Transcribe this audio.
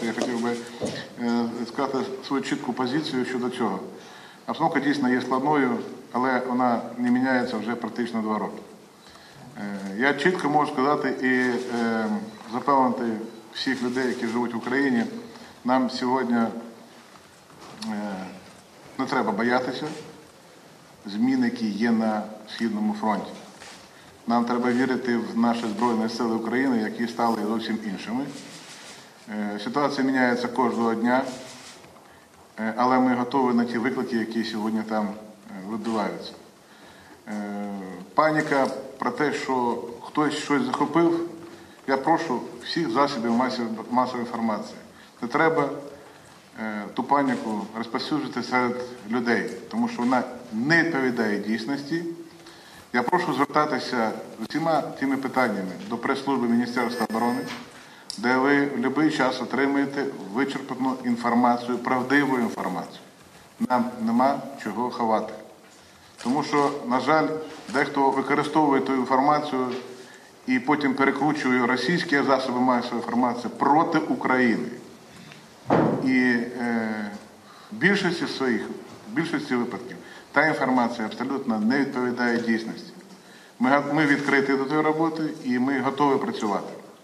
ситуації, я хотів би е, сказати свою чітку позицію щодо цього. Обстановка дійсно є складною, але вона не міняється вже практично два роки. Е, Я чітко можу сказати і е, запевнити всіх людей, які живуть в Україні, нам сьогодні не треба боятися змін, які є на Східному фронті. Нам треба вірити в наші Збройні Сили України, які стали зовсім іншими. Е, Ситуація міняється кожного дня, е, але ми готові на ті виклики, які сьогодні там е, відбуваються. Паніка про те, що хтось щось захопив, я прошу всіх засобів масової інформації. Не треба ту паніку розповсюджувати серед людей, тому що вона не відповідає дійсності. Я прошу звертатися з усіма тими питаннями до прес-служби Міністерства оборони, де ви в будь-який час отримаєте вичерпну інформацію, правдиву інформацію. Нам нема чого ховати. Тому що, на жаль, дехто використовує ту інформацію і потім перекручує російські засоби масової інформації проти України. І е, в більшості своїх, в більшості випадків, та інформація абсолютно не відповідає дійсності. Ми, ми відкриті до тої роботи і ми готові працювати.